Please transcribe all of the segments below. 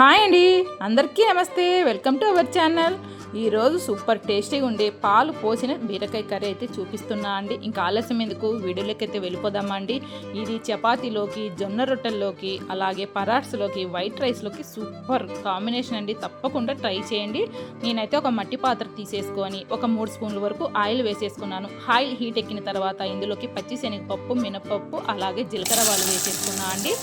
Hi అండి. అందరికీ నమస్తే. Welcome to our channel. ఈరోజు సూపర్ టేస్టీగా ఉండే పాలు పోసిన బీరకాయ కర్రీ అయితే చూపిస్తున్నా అండి. ఇంకా ఆలస్యం ఎందుకు? వీడియోలోకైతే అయితే వెళ్ళిపోదామా అండి ఇది చపాతీలోకి జొన్న రొట్టెల్లోకి అలాగే పరాట్స్లోకి వైట్ రైస్లోకి సూపర్ కాంబినేషన్ అండి. తప్పకుండా ట్రై చేయండి. నేనైతే ఒక మట్టి పాత్ర తీసేసుకొని ఒక మూడు స్పూన్ల వరకు ఆయిల్ వేసేసుకున్నాను. ఆయిల్ హీట్ ఎక్కిన తర్వాత ఇందులోకి పచ్చి శనగపప్పు మినపప్పు అలాగే జీలకర్ర వాళ్ళు వేసేసుకున్నా అండి.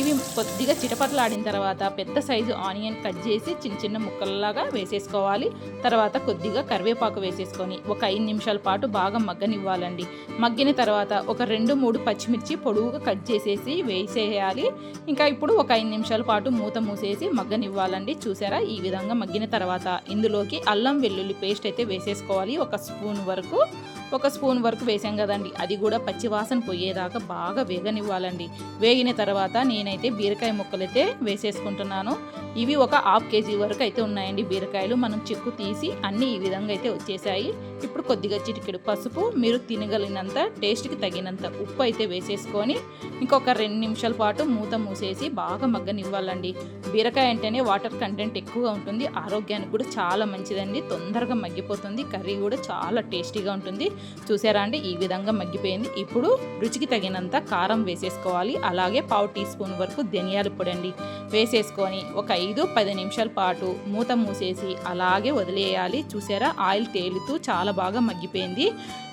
ఇవి కొద్దిగా చిటపట్లాడిన తర్వాత పెద్ద సైజు ఆనియన్ కట్ చేసి చిన్న చిన్న ముక్కల్లాగా వేసేసుకోవాలి. తర్వాత కొద్దిగా కరివేపాకు వేసేసుకొని ఒక ఐదు నిమిషాల పాటు బాగా మగ్గనివ్వాలండి. మగ్గిన తర్వాత ఒక రెండు మూడు పచ్చిమిర్చి పొడువుగా కట్ చేసేసి వేసేయాలి. ఇంకా ఇప్పుడు ఒక ఐదు నిమిషాల పాటు మూత మూసేసి మగ్గనివ్వాలండి. చూసారా? ఈ విధంగా మగ్గిన తర్వాత ఇందులోకి అల్లం వెల్లుల్లి పేస్ట్ అయితే వేసేసుకోవాలి. ఒక స్పూన్ వరకు ఒక స్పూన్ వరకు వేసాం కదండి. అది కూడా పచ్చివాసన పోయేదాకా బాగా వేగనివ్వాలండి. వేగిన తర్వాత నేనైతే బీరకాయ ముక్కలైతే వేసేసుకుంటున్నాను. ఇవి ఒక హాఫ్ కేజీ వరకు అయితే ఉన్నాయండి బీరకాయలు. మనం చిక్కు తీసి అన్నీ ఈ విధంగా అయితే వచ్చేసాయి. ఇప్పుడు కొద్దిగా చిటికెడు పసుపు మీరు తినగలిగినంత టేస్ట్కి తగినంత ఉప్పు అయితే వేసేసుకొని ఇంకొక రెండు నిమిషాల పాటు మూత మూసేసి బాగా మగ్గనివ్వాలండి. బీరకాయ అంటేనే వాటర్ కంటెంట్ ఎక్కువగా ఉంటుంది. ఆరోగ్యానికి కూడా చాలా మంచిదండి. తొందరగా మగ్గిపోతుంది. కర్రీ కూడా చాలా టేస్టీగా ఉంటుంది. చూసారా అండి? ఈ విధంగా మగ్గిపోయింది. ఇప్పుడు రుచికి తగినంత కారం వేసేసుకోవాలి. అలాగే పావు టీ స్పూన్ వరకు ధనియాల పొడి అండి వేసేసుకొని ఒక ఐదు పది నిమిషాల పాటు మూత మూసేసి అలాగే వదిలేయాలి. చూసారా? ఆయిల్ తేలుతూ చాలా బాగా మగ్గిపోయింది.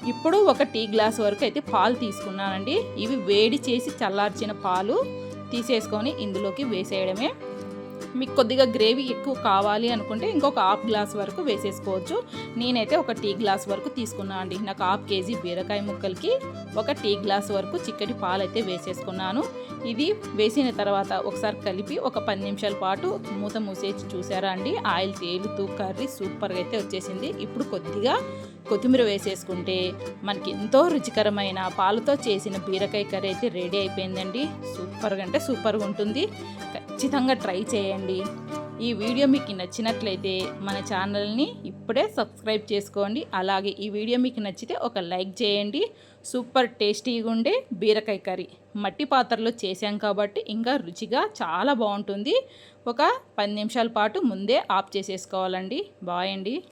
ఇప్పుడు ఒక టీ గ్లాస్ వరకు అయితే పాలు తీసుకున్నానండి. ఇవి వేడి చేసి చల్లార్చిన పాలు తీసేసుకొని ఇందులోకి వేసేయడమే మీకు కొద్దిగా గ్రేవీ ఎక్కువ కావాలి అనుకుంటే ఇంకొక హాఫ్ గ్లాస్ వరకు వేసేసుకోవచ్చు. నేనైతే ఒక టీ గ్లాస్ వరకు తీసుకున్నాను అండి. నాకు హాఫ్ కేజీ బీరకాయ ముక్కలకి ఒక టీ గ్లాస్ వరకు చిక్కటి పాలు అయితే వేసేసుకున్నాను. ఇది వేసిన తర్వాత ఒకసారి కలిపి ఒక పది నిమిషాల పాటు మూత మూసేసి చూసారా అండి? ఆయిల్ తేలుతూ కర్రీ సూపర్గా అయితే వచ్చేసింది. ఇప్పుడు కొద్దిగా కొత్తిమీర వేసేసుకుంటే మనకి ఎంతో రుచికరమైన పాలతో చేసిన బీరకాయ కర్రీ అయితే రెడీ అయిపోయిందండి. సూపర్గా అంటే సూపర్గా ఉంటుంది. ఖచ్చితంగా ట్రై చేయండి. ఈ వీడియో మీకు నచ్చినట్లయితే మన ఛానల్ని ఇప్పుడే సబ్స్క్రైబ్ చేసుకోండి. అలాగే ఈ వీడియో మీకు నచ్చితే ఒక లైక్ చేయండి. సూపర్ టేస్టీగా ఉండే బీరకాయ కర్రీ మట్టి పాత్రలో చేశాం కాబట్టి ఇంకా రుచిగా చాలా బాగుంటుంది. ఒక పది నిమిషాల పాటు ముందే ఆఫ్ చేసేసుకోవాలండి. బాయ్ అండి.